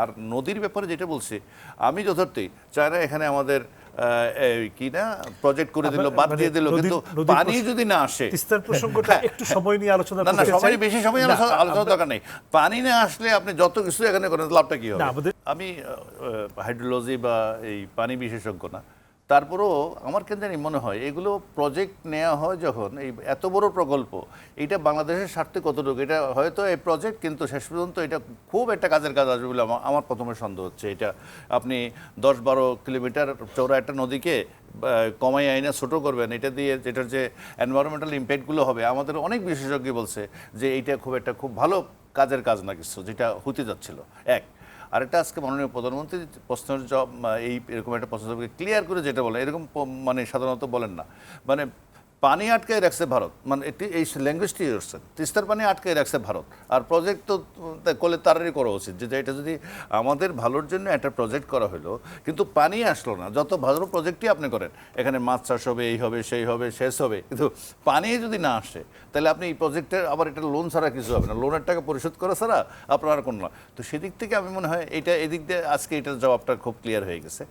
আর নদীর ব্যাপারে যেটা বলছি আমি যথার্থই চায়না এখানে আমাদের কি না প্রজেক্ট করে দিল বাদ মানে দিয়ে দিল কিন্তু পানি যদি না আসে তিস্তার প্রসঙ্গটা একটু সময় নিয়ে আলোচনা না না সবাই বেশি সময় আলোচনা দরকার নেই। পানি না আসলে আপনি যত কিছু এখানে করেন লাভটা কি হবে? আমি হাইড্রোলজি বা এই পানি বিশেষজ্ঞ না। তারপরেও আমার কেন জানি মনে হয়, এগুলো প্রজেক্ট নেওয়া হয় যখন, এই এত বড় প্রকল্প এটা বাংলাদেশের স্বার্থে কতটুকু? এটা হয়তো এই প্রজেক্ট কিন্তু শেষ পর্যন্ত এটা খুব একটা কাজের কাজ আসবে বলে আমার- প্রথমে সন্দেহ হচ্ছে। এটা আপনি দশ বারো কিলোমিটার চৌড়া একটা নদীকে কমাই আইনে ছোট করবেন, এটা দিয়ে যেটার যে এনভায়রনমেন্টাল ইম্প্যাক্টগুলো হবে, আমাদের অনেক বিশেষজ্ঞ বলছে যে এইটা খুব একটা খুব ভালো কাজের কাজ না কিছু, যেটা হতে যাচ্ছিল। এক আরেকটা আজকে মাননীয় প্রধানমন্ত্রী প্রশ্নের জব এই এরকম একটা প্রশ্ন ক্লিয়ার করে যেটা বলে, এরকম মানে সাধারণত বলেন না। মানে পানি আটকায় রাখছে ভারত। মানে এটি, এই ল্যাঙ্গুয়েজটি হচ্ছে, তিস্তার পানি আটকায় রাখছে ভারত। আর প্রজেক্ট তো করলে তারারই করা উচিত যে এটা যদি আমাদের ভালোর জন্য একটা প্রজেক্ট করা হলো, কিন্তু পানি আসলো না। যত ভালো প্রজেক্টই আপনি করেন, এখানে মাছ চাষ হবে, এই হবে, সেই হবে, শেষ হবে। কিন্তু পানি যদি না আসে, তাহলে আপনি এই প্রজেক্টের আবার এটা লোন ছাড়া কিছু হবে না। লোনের টাকা পরিশোধ করা ছাড়া আপনার আর কোনো না। তো সেদিক থেকে আমি মনে হয় এটা, এদিক দিয়ে আজকে এটার জবাবটা খুব ক্লিয়ার হয়ে গেছে।